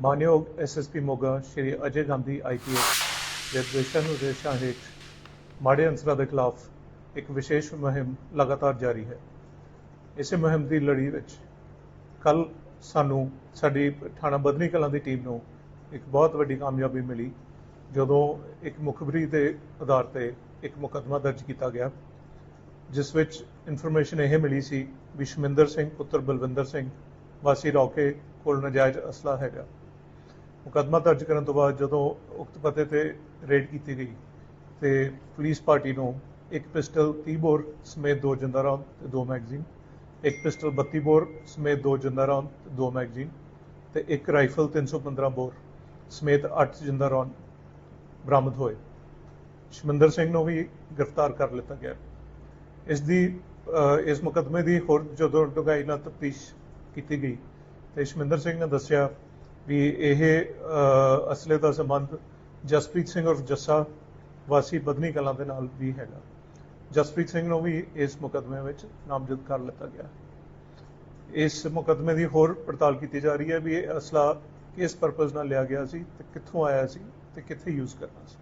ਮਾਨਯੋਗ SSP Moga Shri Ajay Gandhi IPS ਦੇ ਦਿਸ਼ਾ ਨਿਰਦੇਸ਼ਾਂ ਹੇਠ ਮਾੜੇ ਅਨਸਰਾਂ ਦੇ ਖਿਲਾਫ ਇੱਕ ਵਿਸ਼ੇਸ਼ ਮੁਹਿੰਮ ਲਗਾਤਾਰ ਜਾਰੀ ਹੈ। ਇਸੇ ਮੁਹਿੰਮ ਦੀ ਲੜੀ ਵਿੱਚ ਕੱਲ ਸਾਨੂੰ ਸਾਡੀ ਥਾਣਾ ਬਦਨੀ ਕਲਾਂ ਦੀ ਟੀਮ ਨੂੰ ਇੱਕ ਬਹੁਤ ਵੱਡੀ ਕਾਮਯਾਬੀ ਮਿਲੀ, ਜਦੋਂ ਇੱਕ ਮੁਖਬਰੀ ਦੇ ਆਧਾਰ ਤੇ ਇੱਕ ਮੁਕੱਦਮਾ ਦਰਜ ਕੀਤਾ ਗਿਆ, ਜਿਸ ਵਿੱਚ ਇਨਫੋਰਮੇਸ਼ਨ ਇਹ ਮਿਲੀ ਸੀ ਵੀ ਸ਼ਮਿੰਦਰ ਸਿੰਘ, ਪੁੱਤਰ ਬਲਵਿੰਦਰ ਸਿੰਘ ਵਾਸੀ ਰੌਕੇ ਕੋਲ ਨਜਾਇਜ਼ ਅਸਲਾ ਹੈਗਾ। ਮੁਕੱਦਮਾ ਦਰਜ ਕਰਨ ਤੋਂ ਬਾਅਦ ਜਦੋਂ ਉਕਤ ਪਤੇ ਤੇ ਰੇਡ ਕੀਤੀ ਗਈ ਤੇ ਪੁਲਿਸ ਪਾਰਟੀ ਨੂੰ ਇੱਕ ਪਿਸਟਲ 30 ਬੋਰ ਸਮੇਤ ਦੋ ਜਿੰਦਾ ਰੌਂਦ ਤੇ ਦੋ ਮੈਗਜ਼ੀਨ, ਇੱਕ ਪਿਸਟਲ 32 ਬੋਰ ਸਮੇਤ ਦੋ ਜਿੰਦਾ ਰੌਂਦ ਤੇ ਦੋ ਮੈਗਜ਼ੀਨ ਤੇ ਇੱਕ ਰਾਈਫਲ 315 ਬੋਰ ਸਮੇਤ 8 ਜਿੰਦਾ ਰੌਂਦ ਬਰਾਮਦ ਹੋਏ। ਸ਼ਮਿੰਦਰ ਸਿੰਘ ਨੂੰ ਵੀ ਗ੍ਰਿਫਤਾਰ ਕਰ ਲਿੱਤਾ ਗਿਆ। ਇਸ ਦੀ ਇਸ ਮੁਕੱਦਮੇ ਦੀ ਹੋਰ ਜਦੋਂ ਡੂੰਘਾਈ ਨਾਲ ਤਫਤੀਸ਼ ਕੀਤੀ ਗਈ ਤੇ ਸ਼ਮਿੰਦਰ ਸਿੰਘ ਨੇ ਦੱਸਿਆ ਵੀ ਇਹ ਅਸਲੇ ਦਾ ਸੰਬੰਧ ਜਸਪ੍ਰੀਤ ਸਿੰਘ ਔਰ ਜੱਸਾ ਵਾਸੀ ਬਦਨੀ ਕਲਾਂ ਦੇ ਨਾਲ ਵੀ ਹੈਗਾ। ਜਸਪ੍ਰੀਤ ਸਿੰਘ ਨੂੰ ਵੀ ਇਸ ਮੁਕੱਦਮੇ ਵਿੱਚ ਨਾਮਜ਼ਦ ਕਰ ਲਿੱਤਾ ਗਿਆ। ਇਸ ਮੁਕੱਦਮੇ ਦੀ ਹੋਰ ਪੜਤਾਲ ਕੀਤੀ ਜਾ ਰਹੀ ਹੈ ਵੀ ਇਹ ਅਸਲਾ ਕਿਸ ਪਰਪਸ ਨਾਲ ਲਿਆ ਗਿਆ ਸੀ ਤੇ ਕਿੱਥੋਂ ਆਇਆ ਸੀ ਤੇ ਕਿੱਥੇ ਯੂਜ਼ ਕਰਨਾ ਸੀ।